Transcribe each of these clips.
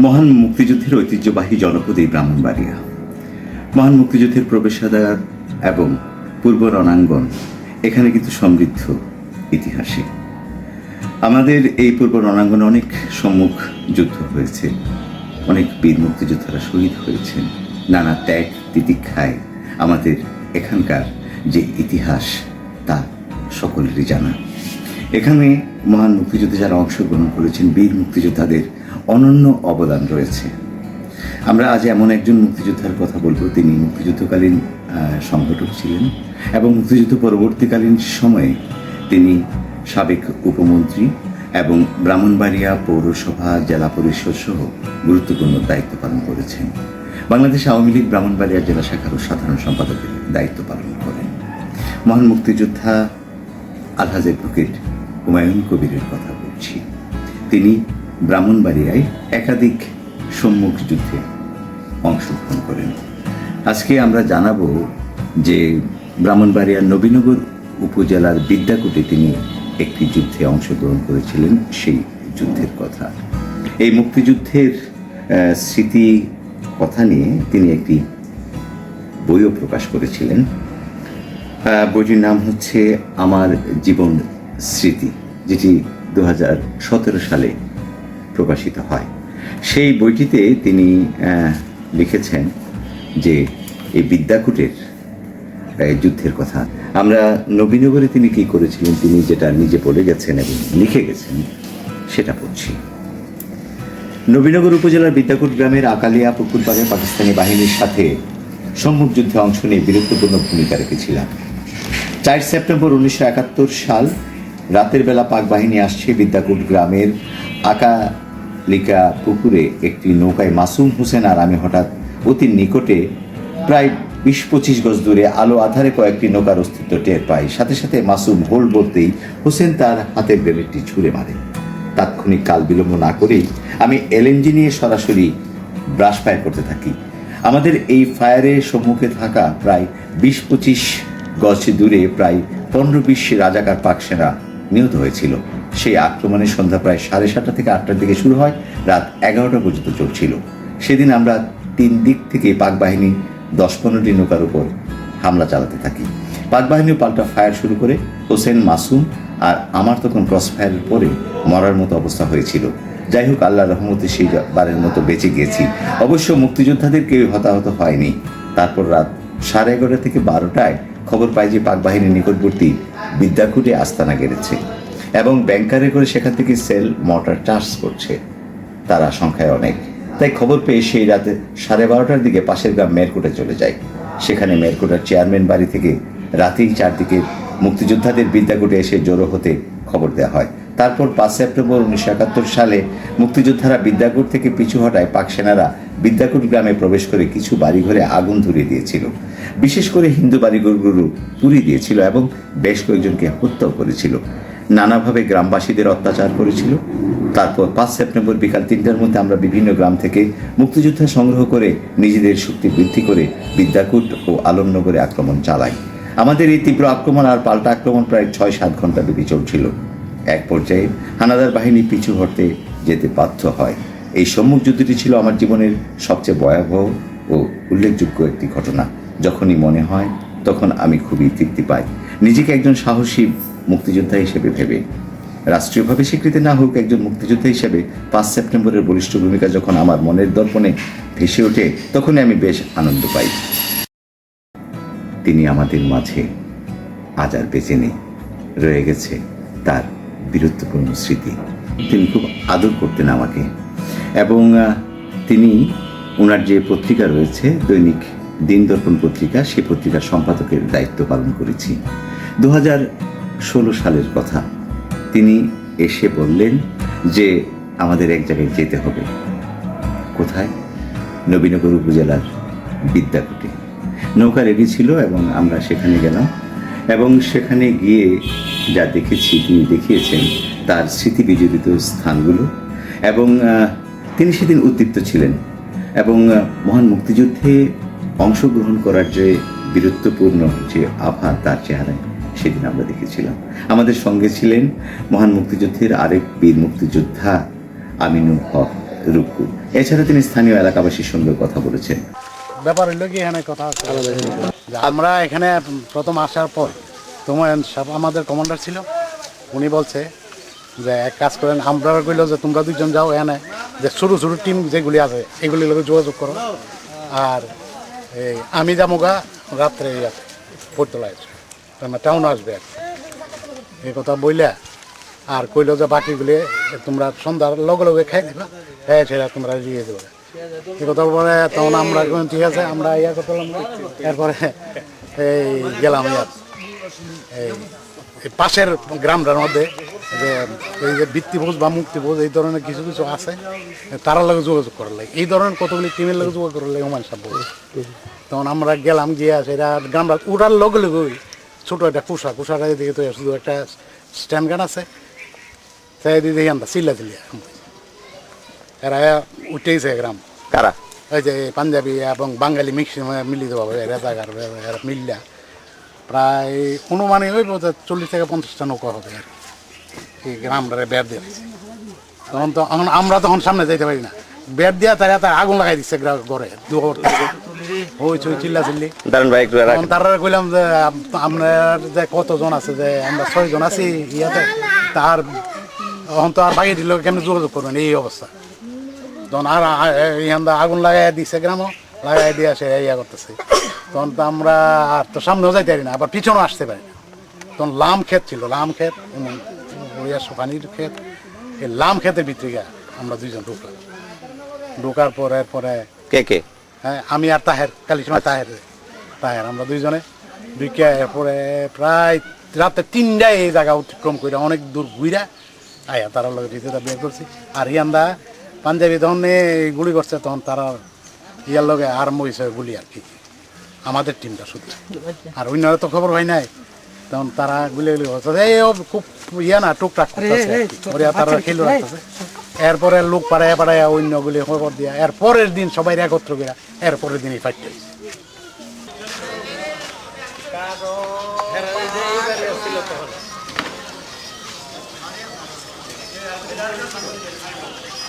মহান মুক্তিযুদ্ধের ঐতিহ্যবাহী জনপদ এই ব্রাহ্মণবাড়িয়া। মহান মুক্তিযুদ্ধের প্রবেশাগার এবং পূর্ব রণাঙ্গন এখানে কিন্তু সমৃদ্ধ ইতিহাসে। আমাদের এই পূর্ব রণাঙ্গনে অনেক সম্মুখ যুদ্ধ হয়েছে। অনেক বীর মুক্তিযোদ্ধারা শহীদ হয়েছেন। নানা ত্যাগ তিতিক্ষায় আমাদের এখানকার যে ইতিহাস তা সকলেরই জানা। এখানে মহান মুক্তিযুদ্ধে যারা অংশগ্রহণ করেছেন, বীর মুক্তিযোদ্ধাদের অনন্য অবদান রয়েছে। আমরা আজ এমন একজন মুক্তিযোদ্ধার কথা বলব, তিনি মুক্তিযুদ্ধকালীন সংগঠক ছিলেন এবং মুক্তিযুদ্ধ পরবর্তীকালীন সময়ে তিনি সাবেক উপমন্ত্রী এবং ব্রাহ্মণবাড়িয়া পৌরসভা, জেলা পরিষদ সহ গুরুত্বপূর্ণ দায়িত্ব পালন করেছেন। বাংলাদেশ আওয়ামী লীগ ব্রাহ্মণবাড়িয়া জেলা শাখারও সাধারণ সম্পাদকের দায়িত্ব পালন করেন। মহান মুক্তিযোদ্ধা আলহাজ অ্যাডভোকেট হুমায়ুন কবিরের কথা বলছি। তিনি ব্রাহ্মণবাড়িয়ায় একাধিক সম্মুখ যুদ্ধে অংশগ্রহণ করেন। আজকে আমরা জানাব যে ব্রাহ্মণবাড়িয়ার নবীনগর উপজেলার বিদ্যাকুটে তিনি একটি যুদ্ধে অংশগ্রহণ করেছিলেন, সেই যুদ্ধের কথা। এই মুক্তিযুদ্ধের স্মৃতি কথা নিয়ে তিনি একটি বইও প্রকাশ করেছিলেন। বইটির নাম হচ্ছে আমার জীবন স্মৃতি, যেটি দু হাজার সতেরো সালে প্রকাশিত হয়। সেই বইটিতে তিনি লিখেছেন যে এই বিদ্যাকুটের যুদ্ধের কথা। আমরা নবীনগরে তিনি কি করেছিলেন, তিনি যেটা নিজে বলে গেছেন এবং লিখে গেছেন, সেটা পড়ছি। নবীনগর উপজেলার বিদ্যাকুট গ্রামের আকালিয়া পুকুর পাড়ে পাকিস্তানি বাহিনীর সাথে সম্মুখ যুদ্ধে অংশ নিয়ে বীরত্বপূর্ণ ভূমিকা রেখেছিলাম। চার সেপ্টেম্বর উনিশশো একাত্তর সাল রাতের বেলা পাক বাহিনী আসছে বিদ্যাকুট গ্রামের আকালিকা পুকুরে একটি নৌকায় মাসুম হোসেন আর আমি হঠাৎ অতি নিকটে প্রায় বিশ পঁচিশ গজ দূরে আলো আধারে কয়েকটি নৌকার অস্তিত্ব টের পাই। সাথে সাথে মাসুম হোল বলতেই হোসেন তার হাতের গ্রেনেডটি ছুঁড়ে মারে। তাৎক্ষণিক কাল বিলম্ব না করেই আমি এলএনজি নিয়ে সরাসরি ব্রাশ ফায়ার করতে থাকি। আমাদের এই ফায়ারের সম্মুখে থাকা প্রায় বিশ পঁচিশ গজ দূরে প্রায় পনেরো বিশ রাজাকার পাক সেনা নিহত হয়েছিল। সেই আক্রমণের সন্ধ্যা প্রায় সাড়ে সাতটা থেকে আটটার দিকে শুরু হয়। রাত এগারোটা পর্যন্ত চলছিল। সেদিন আমরা তিন দিক থেকে পাক বাহিনী দশ পনেরোটি নৌকার উপর হামলা চালাতে থাকি। পাক বাহিনীও পাল্টা ফায়ার শুরু করে হোসেন মাসুম আর আমার তখন ক্রস ফায়ারের পরে মরার মতো অবস্থা হয়েছিল। যাই হোক, আল্লাহ রহমতে সেই বারের মতো বেঁচে গিয়েছি অবশ্য মুক্তিযোদ্ধাদের কেউ হতাহত হয়নি। তারপর রাত সাড়ে এগারোটা থেকে বারোটায় খবর পাই যে পাক বাহিনীর নিকটবর্তী বিদ্যাকুটে আস্তানা গেড়েছে। এবং ব্যাংকারে করে সেখান থেকে সেল, মোটর চার্জ করছে। তারা সংখ্যায় অনেক। তাই খবর পেয়ে সেই রাতে সাড়ে বারোটার দিকে পাশের গ্রাম মেরকোটে চলে যায়। সেখানে মেরকোটার চেয়ারম্যান বাড়ি থেকে রাতেই চারদিকে মুক্তিযোদ্ধাদের বিদ্যাকুটে এসে জড়ো হতে খবর দেওয়া হয়। তারপর পাঁচ সেপ্টেম্বর উনিশশো একাত্তর সালে মুক্তিযোদ্ধারা বিদ্যাকুট থেকে পিছু হটায় পাক সেনারা বিদ্যাকুট গ্রামে প্রবেশ করে কিছু বাড়িঘরে আগুন ধরিয়ে দিয়েছিল। বিশেষ করে হিন্দু বাড়িঘরগুলো পুড়িয়ে দিয়েছিল এবং বেশ কয়েকজনকে হত্যাও করেছিল। নানাভাবে গ্রামবাসীদের অত্যাচার করেছিল। তারপর পাঁচ সেপ্টেম্বর বিকাল তিনটার মধ্যে আমরা বিভিন্ন গ্রাম থেকে মুক্তিযোদ্ধা সংগ্রহ করে নিজেদের শক্তি বৃদ্ধি করে বিদ্যাকূট ও আলমনগরে আক্রমণ চালাই। আমাদের এই তীব্র আক্রমণ আর পাল্টা আক্রমণ প্রায় ছয় সাত ঘণ্টা ব্যাপী চলছিল। এক পর্যায়ে হানাদার বাহিনী পিছু হটতে যেতে বাধ্য হয়। এই সম্মুখ যুদ্ধটি ছিল আমার জীবনের সবচেয়ে ভয়াবহ ও উল্লেখযোগ্য একটি ঘটনা। যখনই মনে হয়, তখন আমি খুবই তৃপ্তি পাই। নিজেকে একজন সাহসী মুক্তিযোদ্ধা হিসেবে ভেবে। রাষ্ট্রীয়ভাবে স্বীকৃতি না হোক একজন মুক্তিযোদ্ধা হিসেবে পাঁচ সেপ্টেম্বরের বলিষ্ঠ ভূমিকা যখন আমার মনের দর্পণে ভেসে ওঠে, তখনই আমি বেশ আনন্দ পাই। তিনি আমাদের মাঝে আজ আর বেঁচে নেই রয়ে গেছে তার বীরত্বপূর্ণ স্মৃতি। তিনি খুব আদর করতেন আমাকে এবং তিনি ওনার যে পত্রিকা রয়েছে, দৈনিক দিন দর্পণ পত্রিকা সেই পত্রিকার সম্পাদকের দায়িত্ব পালন করেছি। দু হাজার ষোলো সালের কথা। তিনি এসে বললেন যে, আমাদের এক জায়গায় যেতে হবে। কোথায়? নবীনগর উপজেলার বিদ্যাকুটে নৌকা রেডি ছিল এবং আমরা সেখানে গেলাম এবং সেখানে গিয়ে যা দেখেছি, তিনি দেখিয়েছেন তার স্মৃতি বিজড়িত স্থানগুলো এবং তিনি সেদিন উদ্দীপ্ত ছিলেন এবং মহান মুক্তিযুদ্ধে অংশগ্রহণ করার যে বীরত্বপূর্ণ যে আভা তার চেহারায় সেদিন আমরা দেখেছিলাম। আমাদের সঙ্গে ছিলেন মহান মুক্তিযুদ্ধের আরেক বীর মুক্তিযোদ্ধা আমিনুল হক রুকু। এছাড়া তিনি স্থানীয় এলাকাবাসীর সঙ্গে কথা বলেছেন। ব্যাপার হইল কি, এখানে কথা আমরা এখানে প্রথম আসার পর তোমার আমাদের কমান্ডার ছিল। উনি বলছে যে, এক কাজ করেন, আমরা কইল যে, তোমরা দুজন যাও এখানে। যে ছোটো ছোটো টিম যেগুলি আছে, এগুলির লোক যোগাযোগ করো। আর আমি যাব গা রাত্রে ইয়াতে পড়তলায় টাউন আসবে। এই কথা বইলা আর কইলো যে বাকিগুলি তোমরা সন্ধ্যার লগে লগে খাই দিবা হ্যাঁ সেটা তোমরা দিয়ে দেবে এই কথা বলে তখন আমরা ঠিক আছে, আমরা ইয়া করলাম এরপরে এই গেলাম ইয়াত এই পাশের গ্রামটার মধ্যে যে, এই যে বৃত্তিভোজ বা মুক্তিভোজ, এই ধরনের কিছু কিছু আছে তারা লাগে যোগাযোগ করার লাগে। এই ধরনের কতগুলি টিমের লাগে যোগাযোগ করার লাগে বলে। তখন আমরা গেলাম গিয়ে সেটা গ্রামটা উঠার লগে লগে ছোটো একটা কুষা কুষাটা এদিকে তো শুধু একটা স্ট্যান্ড গান আছে। তাই দিদি আমরা চিল্লা চিল্লিয়া এরা উঠেইছে গ্রাম। কারা? ওই যে পাঞ্জাবি এবং বাঙালি মিক্স মিলিত হবে এরা জায়গার এরা মিললা। প্রায় অনুমানে হইব যে চল্লিশ থেকে পঞ্চাশটা নৌকা হবে আর কি। এই গ্রামটারে বের দিয়ে। তখন তো আমরা তখন সামনে যাইতে পারি না। বের দিয়া তারা তার আগুন লাগাই দিচ্ছে ঘরে থেকে হই চই চিল্লা চিল্লি। দারুণ ভাই একটু রাখ। তারা কইলাম যে আপনার যে কতজন আছে যে আমরা ছয়জন আছি ইয়াতে তার এখন তো আর বাকি দিল কেমনি যোগাযোগ করবেন? এই অবস্থা। তখন আর আগুন লাগাই দিছে গ্রাম লাগাই দিয়ে ইয়া করতেছে। তখন তো আমরা আর তো সামনেও যাইতে পারি না আবার পিছনেও আসতে পারি না। তখন লাম ক্ষেত ছিল লাম ক্ষেত পানির ক্ষেত। এই লাম ক্ষেতের ভিতরে আমরা দুইজন ঢুকলাম। ঢুকার পরে এরপরে কে কে? হ্যাঁ আমি আর তাহের কালিসমা তাহের তাহের। আমরা দুইজনে বিকে এরপরে প্রায় রাতে তিনটায় এই জায়গা অতিক্রম করে অনেক দূর ঘুরা আয়া তারা লগে ভিতরে বের করছি। আর ইয়ান্দা পাঞ্জাবি তখন এই গুলি করছে তখন তারা ইয়ার লগে আরম্ভ হয়েছে গুলি আর কি। আমাদের টিমটা শুধু। আর অন্যরা তো খবর হয় নাই। তখন তারা গুলি গুলি করছে। এই খুব ইয়া না টুকটাক করতেছে আর। তারা খেলো রাখতেছে এরপরে লোক পাড়ায় পাড়ায় অন্যগুলি খবর দিয়া এর পরের দিন সবাই একত্র করে এর পরের দিনই ফাইট হয়েছে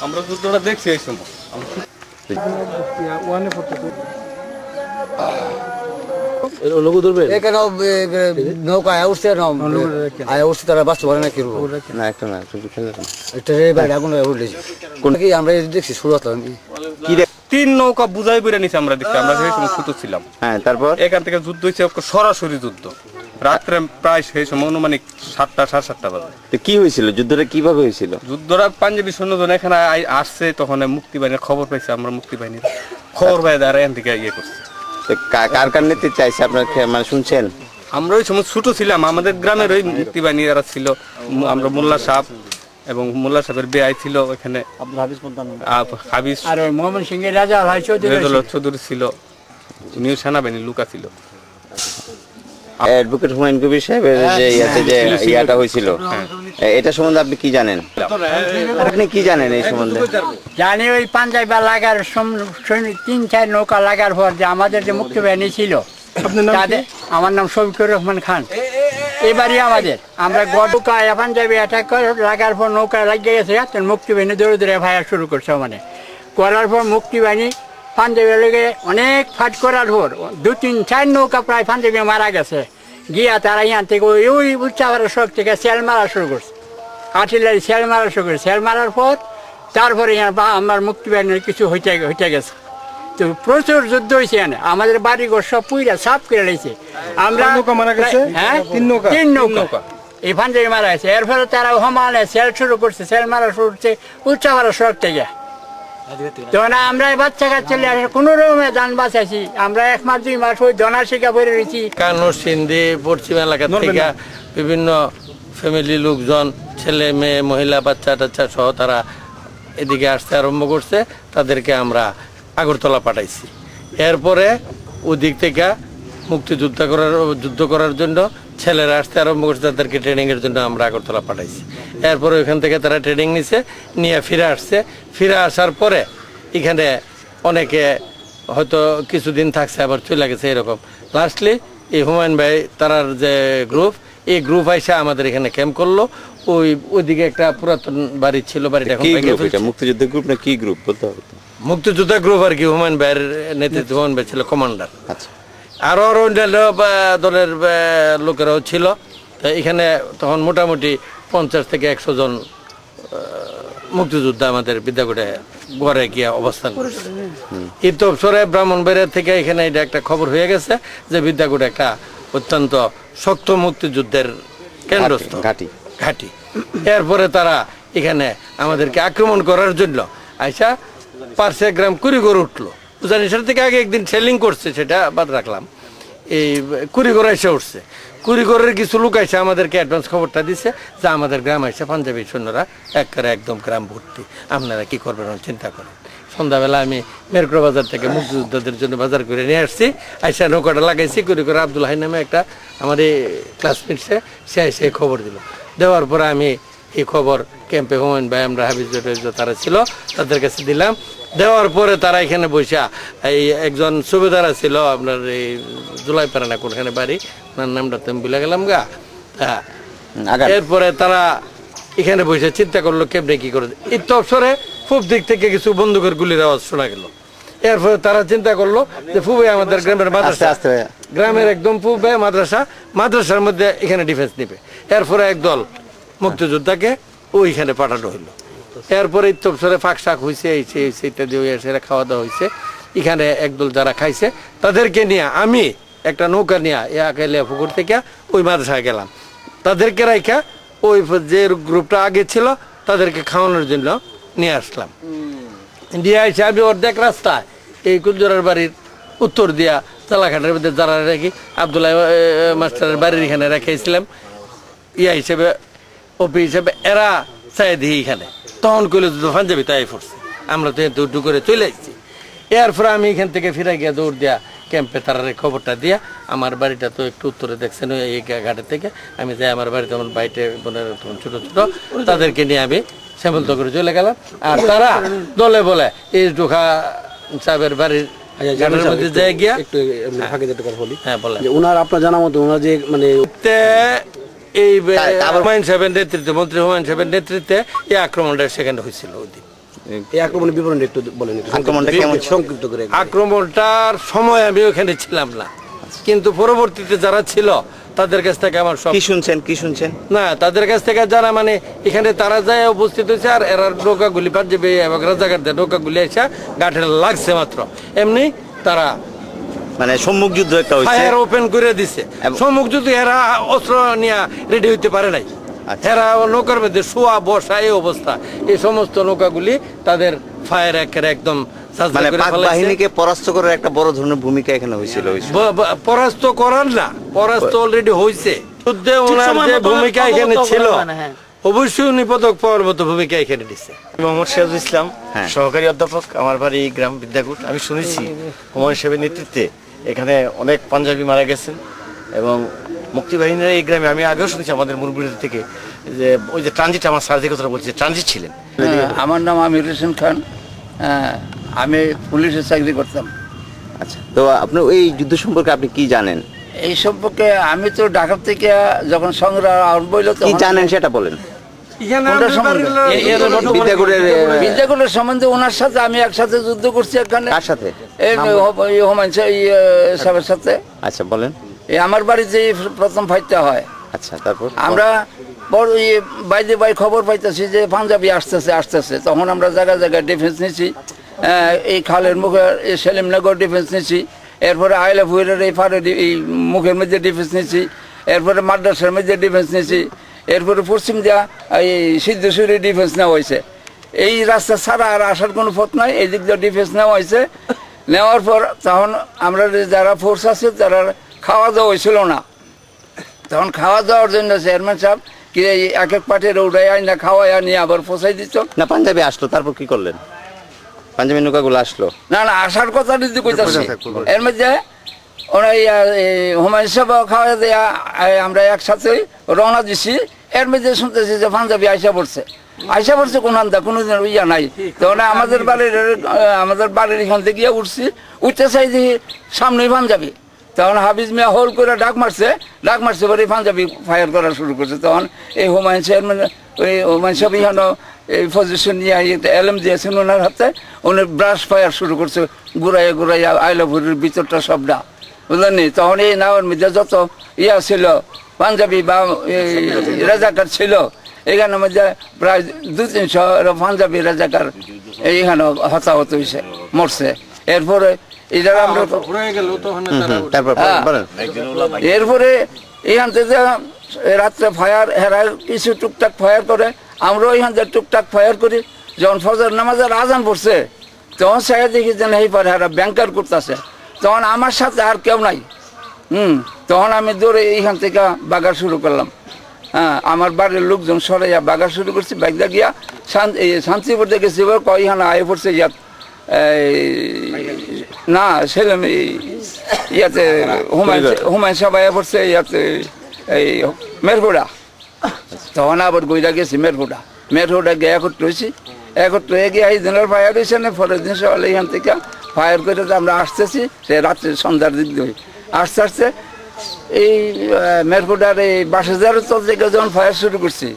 আমরা যুদ্ধটা দেখছি এই সময়। এখানে নৌকা আয়া উঠছে না আয়া উঠছে তারা বাঁচতে পারে না কি না একটা না শুধু খেলে একটা বাইরে আগুন উঠলেছে কোন কি আমরা দেখছি শুরু আসলাম কি তিন নৌকা বুঝাই বেড়ে নিছে আমরা দেখছি আমরা সেই সময় ছোট ছিলাম। হ্যাঁ তারপর? এখান থেকে যুদ্ধ হয়েছে সরাসরি যুদ্ধ। রাত্রে প্রায় সেই সময় অনুমানিক সাতটা সাড়ে সাতটা বাজে। তো কি হয়েছিল? যুদ্ধটা কীভাবে হয়েছিল? যুদ্ধটা পাঞ্জাবি সৈন্যজন এখানে আসছে তখন মুক্তি বাহিনীর খবর পাইছে আমরা মুক্তি বাহিনীর খবর পাই তারা এখান থেকে ইয়ে করছে। তো কার কার নিতে চাইছে আপনার মানে শুনছেন? আমরা ওই সময় ছোট ছিলাম আমাদের গ্রামের ওই মুক্তি বাহিনী যারা ছিল আমরা মোল্লা সাহেব এবং মোল্লা সাহেবের বেআই ছিল ওখানে আব- হাবিজ আর মোহাম্মদ সিং এর রাজা ভাই চৌধুরী ছিল। উনিও সেনাবাহিনী লুকা ছিল। অ্যাডভোকেট হুমায়ুন কবির সাহেবের যে ইয়াতে যে ইয়াটা হয়েছিল। এটা সম্বন্ধে আপনি কি জানেন? আপনি কি জানেন এই সম্বন্ধে? জানি ওই পাঞ্জাবি লাগার তিন চার নৌকা লাগার পর যে আমাদের যে মুক্তি বাহিনী ছিল তাদের আমার নাম শফিকুর রহমান খান। এবারই আমাদের। আমরা গডুকা পাঞ্জাবি অ্যাটাক করে লাগার পর নৌকা লাগিয়ে গেছে তখন মুক্তি বাহিনী দৌড়ে দৌড়ে ভাইয়া শুরু করছে মানে করার পর মুক্তি বাহিনী পাঞ্জাবি লেগে অনেক ফাট করার পর দু তিন চার নৌকা প্রায় পাঞ্জাবি মারা গেছে। গিয়া তারা ইয়ান থেকে ওই উচ্চাবার শোক থেকে সেল মারা শুরু করছে। আর্টিলারি সেল মারা শুরু করছে সেল মারার পর তারপরে ইয়ার বা আমার মুক্তি বাহিনীর কিছু হইতে হইতে গেছে। তো প্রচুর যুদ্ধ হয়েছে এখানে আমাদের বাড়ি ঘর সব পুইরা সাফ করে লেছে আমরা হ্যাঁ? তিন নৌকা? তিন নৌকা। এই পাঞ্জাবি মারা গেছে। এর ফলে তারা সমানে সেল শুরু করছে সেল মারা শুরু করছে উচ্চা মারা সড়ক থেকে। তখন আমরা বাচ্চা কাচ্চা লিয়ে কোনো রকমে যান বাঁচাইছি। আমরা এক মাস দুই মাস ওই দনা শিকা পড়ে রয়েছি কানুর সিন্ধি পশ্চিম এলাকা থেকে বিভিন্ন ফ্যামিলি লোকজন ছেলে মেয়ে মহিলা বাচ্চা টাচ্চা সহ তারা এদিকে আসতে আরম্ভ করছে। তাদেরকে আমরা আগরতলা পাঠাইছি। এরপরে ওদিক থেকে মুক্তিযুদ্ধ করার যুদ্ধ করার জন্য ছেলেরা আসতে আরম্ভ করছে। তাদেরকে ট্রেনিংয়ের জন্য আমরা আগরতলা পাঠাইছি। এরপরে ওইখান থেকে তারা ট্রেনিং নিছে নিয়ে ফিরে আসছে। ফিরে আসার পরে এখানে অনেকে হয়তো কিছুদিন থাকছে আবার চলে গেছে এরকম। লাস্টলি এই হুমায়ুন ভাই তারার যে গ্রুপ এই গ্রুপ আইসা আমাদের এখানে ক্যাম্প করল। ওই ওইদিকে একটা পুরাতন বাড়ি ছিল বাড়িটা এখন মুক্তিযুদ্ধ গ্রুপ না কি গ্রুপ বলতে হবে মুক্তিযোদ্ধা গ্রুপ আর কি হুমায়ুন ভাইয়ের নেতৃত্বে হুমায়ুন ভাই ছিল কমান্ডার আচ্ছা। আরও আরও অন্যান্য দলের লোকেরাও ছিল। তো এখানে তখন মোটামুটি পঞ্চাশ থেকে একশো জন মুক্তিযোদ্ধা আমাদের বিদ্যাগুড়ে গড়ে গিয়ে অবস্থান করছে। ইতবসরে ব্রাহ্মণবাড়িয়া থেকে এখানে এটা একটা খবর হয়ে গেছে যে বিদ্যাগুড়ে একটা অত্যন্ত শক্ত মুক্তিযুদ্ধের কেন্দ্রস্থল। ঘাঁটি। ঘাঁটি। এরপরে তারা এখানে আমাদেরকে আক্রমণ করার জন্য আইসা পার্সে গ্রাম কুড়িগড় উঠল। জানি সেটা থেকে আগে একদিন সেলিং করছে সেটা বাদ রাখলাম। এই কুড়িগড় এসে উঠছে। কুড়িগড়ের কিছু লোক এসে আমাদেরকে অ্যাডভান্স খবরটা দিছে যে আমাদের গ্রাম এসে পাঞ্জাবি সৈন্যরা একেবারে একদম গ্রাম ভর্তি। আপনারা কি করবেন চিন্তা করেন। সন্ধ্যাবেলা আমি মেরকুড়া বাজার থেকে মুক্তিযোদ্ধাদের জন্য বাজার করে নিয়ে আসছি। আইসা নৌকাটা লাগাইছি করে করে আব্দুল হাই নামে একটা আমার এই ক্লাসমেট সে সে এসে খবর দিল। দেওয়ার পরে আমি এই খবর ক্যাম্পে হুমায়ুন ভাই, আমরা জটেজ তারা ছিল, তাদের কাছে দিলাম। দেওয়ার পরে তারা এখানে বসা এই একজন সুবেদার ছিল আপনার এই জুলাই পারানা কোনখানে বাড়ি ওনার নামটা তো ভুলে গেলাম গা। হ্যাঁ এরপরে তারা এখানে বসে চিন্তা করল কেমনে কি করে। এই তবসরে পূব দিক থেকে কিছু বন্দুকের গুলির আওয়াজ শোনা গেল। এরপরে তারা চিন্তা করল যে পূবে আমাদের গ্রামের আস্তে মাদ্রাসা। গ্রামের একদম পূবে মাদ্রাসা মাদ্রাসার মধ্যে এখানে ডিফেন্স নিবে। এরপরে একদল মুক্তিযোদ্ধাকে ওইখানে পাঠানো হইল। এরপরে তবসরে ফাঁক শাক হয়েছে এই সেই ইত্যাদি সেটা খাওয়া দাওয়া হয়েছে এখানে একদল যারা খাইছে তাদেরকে নিয়ে আমি একটা নৌকা নিয়ে একালিয়া পুকুর থেকে ওই মাদ্রাসায় গেলাম। তাদেরকে রাইখা ওই যে গ্রুপটা আগে ছিল তাদেরকে খাওয়ানোর জন্য নিয়ে আসলাম। দিয়ে এসে আমি অর্ধেক রাস্তায় এই কুঞ্জরের বাড়ির উত্তর দিয়া চালাঘাটের মধ্যে যারা রাখি আবদুল্লাহ মাস্টারের বাড়ির এখানে রেখেছিলাম। ইয়া হিসেবে ওপি হিসেবে এরা চাই দিই এখানে। তখন কইলে তো পাঞ্জাবি তাই পড়ছে। আমরা তো উড্ডু করে চলে আসছি এরপরে আমি এখান থেকে ফিরে গিয়ে দৌড় দিয়া ক্যাম্পে তারা খবরটা দিয়া আমার বাড়িটা তো একটু উত্তরে দেখছেন এই ঘাটের থেকে। আমি যাই আমার বাড়িতে আমার বাড়িতে বোনের তখন ছোট ছোট তাদেরকে নিয়ে আমি শ্যামন্ত করে চলে গেলাম। আর তারা দলে বলে এই ডোখা সাহেবের বাড়ির ঘাটের মধ্যে যায় গিয়া একটু হ্যাঁ বলে ওনার আপনার জানা মতো ওনার যে মানে এই হুমায়ুন সাহেবের নেতৃত্বে মন্ত্রী হুমায়ুন সাহেবের নেতৃত্বে এই আক্রমণটা সেখানে হয়েছিল ওই দিন। এই আক্রমণের বিবরণ একটু বলেন আক্রমণটা কেমন সংক্ষিপ্ত করে আক্রমণটার সময় আমি ওখানে ছিলাম না। কিন্তু পরবর্তীতে যারা ছিল তাদের কাছ থেকে আমার সব কি শুনছেন কি শুনছেন? না তাদের কাছ থেকে যারা মানে এখানে তারা যায় উপস্থিত হয়েছে আর এরা নৌকা গুলি পাঞ্জাবি এবং রাজাঘাট নৌকা গুলি এসে গাঠে লাগছে মাত্র। এমনি তারা মানে সম্মুখ যুদ্ধ একটা হয়েছে। ফায়ার ওপেন করে দিছে। সম্মুখ যদি এরা অস্ত্র নিয়ে রেডি হইতে পারে নাই। আচ্ছা। এরা নৌকার মধ্যে শোয়া বসা এই অবস্থা। এই সমস্ত নৌকাগুলি তাদের ফায়ার একের একদম মানে পাক বাহিনীকে পরাস্ত করার একটা বড় ধরনের ভূমিকা এখানে হয়েছিল ব- পরাস্ত করার না পরাস্ত অলরেডি হয়েছে যুদ্ধে ওনার যে ভূমিকা এখানে ছিল পাওয়া না, হ্যাঁ। অবশ্যই উনি পদক পাওয়ার মতো ভূমিকা এখানে দিচ্ছে মোহাম্মদ সিরাজুল ইসলাম হ্যাঁ। সহকারী অধ্যাপক আমার বাড়ি গ্রাম বিদ্যাকুট। আমি শুনেছি হুমায়ুন সাহেবের নেতৃত্বে এখানে অনেক পাঞ্জাবি মারা গেছেন এবং মুক্তিবাহিনীর এই গ্রামে আমি আগেও শুনেছি আমাদের মুরব্বীদের থেকে যে ওই যে ট্রানজিট আমার স্যার যে কথা বলছে ট্রানজিট ছিলেন। হ্যাঁ, আমার নাম আমির হোসেন খান। হ্যাঁ, আমি পুলিশের চাকরি করতাম। আচ্ছা তো আপনার এই যুদ্ধ সম্পর্কে আপনি কি জানেন? এই সম্পর্কে আমি তো ঢাকা থেকে যখন সংগ্রাম আরম্ভ হইল কি জানেন সেটা বলেন। বিদ্যাগুলোর সম্বন্ধে? ওনার সাথে আমি একসাথে যুদ্ধ করছি এখানে। কার সাথে? এই এই হুমায়ুন সাহেব- সাহেবের সাথে। আচ্ছা বলেন। এই আমার বাড়িতে প্রথম ফাইটটা হয়। আচ্ছা তারপর? আমরা বড় ইয়ে বাইরে বাই খবর পাইতেছি যে পাঞ্জাবি আসতেছে আসতেছে। তখন আমরা জায়গায় জায়গায় ডিফেন্স নিছি। এই খালের মুখে এই সেলিমনগর ডিফেন্স নিছি। এরপরে আইলা ফুয়ের এই পাড়ে এই মুখের মধ্যে ডিফেন্স নিছি। এরপরে মাদ্রাসার মধ্যে ডিফেন্স নিছি। এরপরে পশ্চিম দিয়া এই সিদ্ধেশ্বরী ডিফেন্স নেওয়া হয়েছে। এই রাস্তা ছাড়া আর আসার কোনো পথ নাই এই দিক দিয়ে ডিফেন্স নেওয়া হয়েছে। নেওয়ার পর তখন আমরা যারা ফোর্স আছে তারা খাওয়া দাওয়া হয়েছিল না তখন খাওয়া দাওয়ার জন্য চেয়ারম্যান সাহেব কি এই এক এক পাটের উড়াই আইনা খাওয়াই নিয়ে আবার পোষাই দিত। না পাঞ্জাবি আসলো তারপর কি করলেন? পাঞ্জাবি নৌকাগুলো আসলো। না না আসার কথা যদি কইতাছি এর মধ্যে ওরা ইয়া, এই হুমায়ুন সাহেব খাওয়া দেয়া আমরা একসাথে রওনা দিছি। এর মধ্যে শুনতেছি যে পাঞ্জাবি আইসা পড়ছে। আইসা পড়ছে কোন আন্দা কোনো দিন ইয়া নাই। তখন আমাদের বাড়ির আমাদের বাড়ির এখান থেকে গিয়ে উঠছি। উঠতে চাই যে সামনেই পাঞ্জাবি। তখন হাফিজ মিয়া হোল করে ডাক মারছে। ডাক মারছে পরে পাঞ্জাবি ফায়ার করা শুরু করছে। তখন এই হুমায়ুন চেয়ারম্যান ওই হুমায়ুন সাহেব ইহানো এই পজিশন নিয়ে এলএম দিয়েছেন ওনার হাতে। উনি ব্রাশ ফায়ার শুরু করছে। ঘুরাইয়া ঘুরাইয়া আইলাপুরের ভিতরটা সবটা বুঝলেন? তখন এই নাওয়ার মধ্যে যত ইয়া ছিল পাঞ্জাবি বা রাজাকার ছিল। এখানের মধ্যে প্রায় দু তিনশো পাঞ্জাবি রাজাকার এইখানে হতাহত হয়েছে মরছে। এরপরে এটা আমরা তারপর হ্যাঁ। এরপরে এখান থেকে রাত্রে ফায়ার হেরার কিছু টুকটাক ফায়ার করে আমরাও এখান থেকে টুকটাক ফায়ার করি। যখন ফজর নামাজের আজান পড়ছে তখন সে দেখি যেন এই পারে হেরা ব্যাংকার করতেছে। তখন আমার সাথে আর কেউ নাই। হুম, তখন আমি দৌড়ে এইখান থেকে বাগার শুরু করলাম। হ্যাঁ আমার বাড়ির লোকজন সরাইয়া বাগার শুরু করছি বাইকটা গিয়া শান্তি শান্তিপুর থেকে এবার কইখানে আয়ে পড়ছে ইয়াত না এই ইয়াতে হুমায়ুন হুমায়ুন সাহেব আয়ে পড়ছে, ইয়াতে এই মেরপুরা। তখন আবার গইরা গেছি মেরপুরা। মেরপুরা গিয়ে একত্র হয়েছি একত্র হয়ে গিয়ে এই দিনের ফায়ার হয়েছে না পরের দিন সকালে এখান থেকে ফায়ার করে আমরা আসতেছি, সে রাত্রে সন্ধ্যার দিক দিয়ে। আসতে আসতে এই মেরপুটার এই বাসাজারের তল থেকে যখন ফায়ার শুরু করছি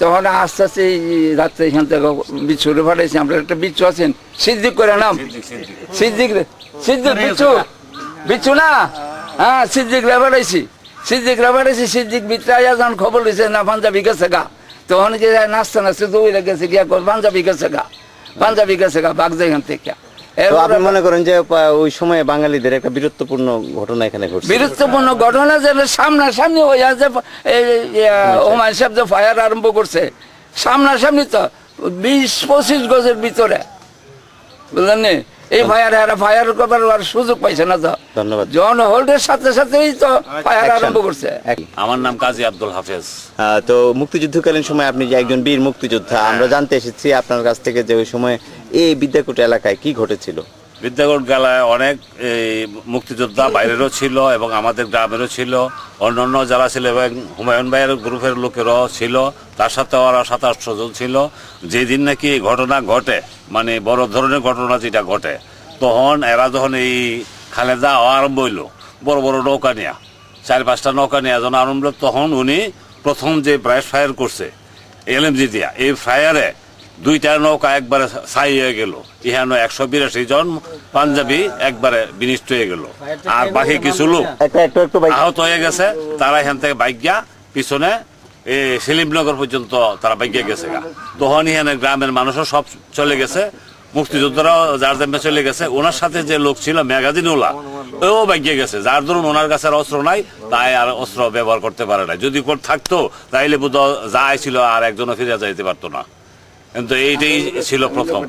তখন আস্তে আস্তে এই রাত্রে এখান থেকে বিচ্ছুরে ফাটাইছি আমরা একটা বিচ্ছু আছেন সিদ্দিক করে নাম। সিদ্দিক সিদ্দিক। বিচ্ছু। বিচ্ছু না? হ্যাঁ সিদ্দিক রে ফাটাইছি সিদ্দিক রে ফাটাইছি সিদ্দিক আয়া যখন খবর দিয়েছে না পাঞ্জাবি গেছে গা। তখন গিয়ে নাচতে নাচতে দৌড়ে গেছে গিয়া পাঞ্জাবি গেছে গা। পাঞ্জাবি গেছে গা বাগজা এখান থেকে। তো আপনি মনে করেন যে ওই সময়ে বাঙালিদের একটা বীরত্বপূর্ণ ঘটনা এখানে ঘটছে বীরত্বপূর্ণ ঘটনা যে সামনাসামনি হয়ে আছে হুমায়ুন সাহেব যে ফায়ার আরম্ভ করছে সামনাসামনি তো বিশ পঁচিশ গজের ভিতরে বুঝলেন নি? এই ফায়ার এরা ফায়ার করবার আর সুযোগ পাইছে না তো ধন্যবাদ। জন হোল্ডের সাথে সাথেই তো ফায়ার আরম্ভ করছে। আমার নাম কাজী আব্দুল হাফেজ। আহ, তো মুক্তিযুদ্ধকালীন সময় আপনি যে একজন বীর মুক্তিযোদ্ধা আমরা জানতে এসেছি আপনার কাছ থেকে যে ওই সময় এই বিদ্যাকুট এলাকায় কি ঘটেছিল। বিদ্যাগড় গেলায় অনেক এই, মুক্তিযোদ্ধা বাইরেরও ছিল এবং আমাদের গ্রামেরও ছিল। অন্যান্য যারা ছিল এবং হুমায়ুন ভাইয়ের গ্রুপের লোকেরও ছিল তার সাথে ওরা সাত আটশো জন ছিল। যেদিন নাকি এই ঘটনা ঘটে মানে বড় ধরনের ঘটনা যেটা ঘটে তখন এরা যখন এই খালেদা আরম্ভ হইল বড় বড় নৌকা নিয়ে চার পাঁচটা নৌকা নিয়ে যখন আরম্ভ তখন উনি প্রথম যে ব্রাশ ফায়ার করছে এলএমজি দিয়া এই ফায়ারে দুইটা নৌকা একবারে ছাই হয়ে গেল। ইহানো একশো বিরাশি জন পাঞ্জাবি একবারে বিনিষ্ট হয়ে গেল। আর বাকি কিছু লোক আহত হয়ে গেছে। তারা এখান থেকে বাইক পিছনে এই সেলিমনগর পর্যন্ত তারা বাইকে গেছে গা। তখন এখানে গ্রামের মানুষও সব চলে গেছে। মুক্তিযোদ্ধারাও যার জন্য চলে গেছে। ওনার সাথে যে লোক ছিল ম্যাগাজিন ওলা ও বাইকে গেছে। যার ধরুন ওনার কাছে অস্ত্র নাই তাই আর অস্ত্র ব্যবহার করতে পারে না যদি কোন থাকতো তাইলে বোধ যা ছিল আর একজনও ফিরে যাইতে পারতো না। কিন্তু এইটাই ছিল প্রথম।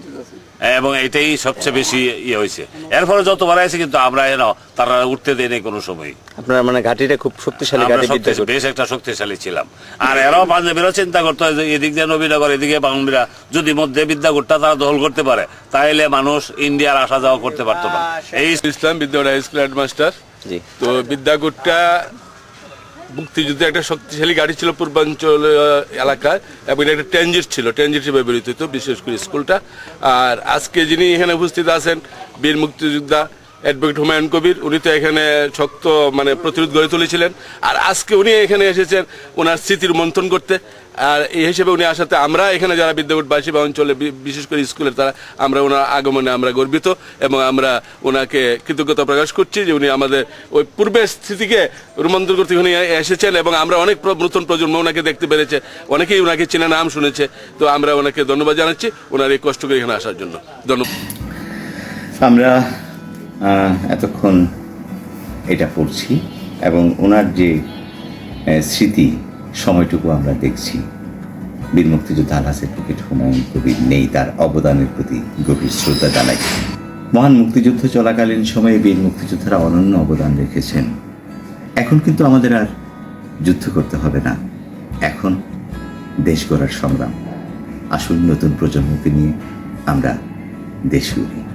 এবং এটাই সবচেয়ে বেশি ইয়ে হয়েছে। এরপরে যতবার আছে কিন্তু আমরা এন তারা উঠতে দেয়নি কোনো সময় আপনার মানে ঘাটিটা খুব শক্তিশালী বেশ একটা শক্তিশালী ছিলাম। আর এরাও পাঞ্জাবিরাও চিন্তা করতো যে এদিক দিয়ে নবীনগর এদিকে বাংলারা যদি মধ্যে বিদ্যাগুটটা তারা দখল করতে পারে তাইলে মানুষ ইন্ডিয়ার আসা যাওয়া করতে পারতো না। এই ইসলাম বিদ্যালয় স্কুল হেডমাস্টার তো বিদ্যাগুটটা মুক্তিযুদ্ধে একটা শক্তিশালী গাড়ি ছিল পূর্বাঞ্চল এলাকায় এবং এটা একটা ট্যাঞ্জিট ছিল। ট্যাঞ্জিট হিসেবে ব্যবহৃত হতো, বিশেষ করে স্কুলটা। আর আজকে যিনি এখানে উপস্থিত আছেন, বীর মুক্তিযোদ্ধা অ্যাডভোকেট হুমায়ুন কবির, উনি তো এখানে শক্ত মানে প্রতিরোধ গড়ে তুলেছিলেন। আর আজকে উনি এখানে এসেছেন ওনার স্মৃতির মন্থন করতে। আর এই হিসেবে উনি আসাতে আমরা এখানে যারা বিদ্যাপীঠবাসী বা অঞ্চলে বিশেষ করে স্কুলের তারা, আমরা ওনার আগমনে আমরা গর্বিত এবং আমরা ওনাকে কৃতজ্ঞতা প্রকাশ করছি যে উনি আমাদের ওই পূর্বের স্থিতিকে রূপান্তর করতে উনি এসেছেন এবং আমরা অনেক নতুন প্রজন্ম ওনাকে দেখতে পেরেছে। অনেকেই ওনাকে চেনে, নাম শুনেছে। তো আমরা ওনাকে ধন্যবাদ জানাচ্ছি ওনার এই কষ্ট করে এখানে আসার জন্য। ধন্যবাদ। আমরা এতক্ষণ এটা পড়ছি এবং ওনার যে স্মৃতি, সময়টুকু আমরা দেখছি। বীর মুক্তিযোদ্ধা আলহাসের ক্রিকেট হুমায়ুন কবির নেই, তার অবদানের প্রতি গভীর শ্রদ্ধা জানাই। মহান মুক্তিযুদ্ধ চলাকালীন সময়ে বীর মুক্তিযোদ্ধারা অনন্য অবদান রেখেছেন। এখন কিন্তু আমাদের আর যুদ্ধ করতে হবে না। এখন দেশ গড়ার সংগ্রাম। আসুন নতুন প্রজন্মকে নিয়ে আমরা দেশ গড়ি।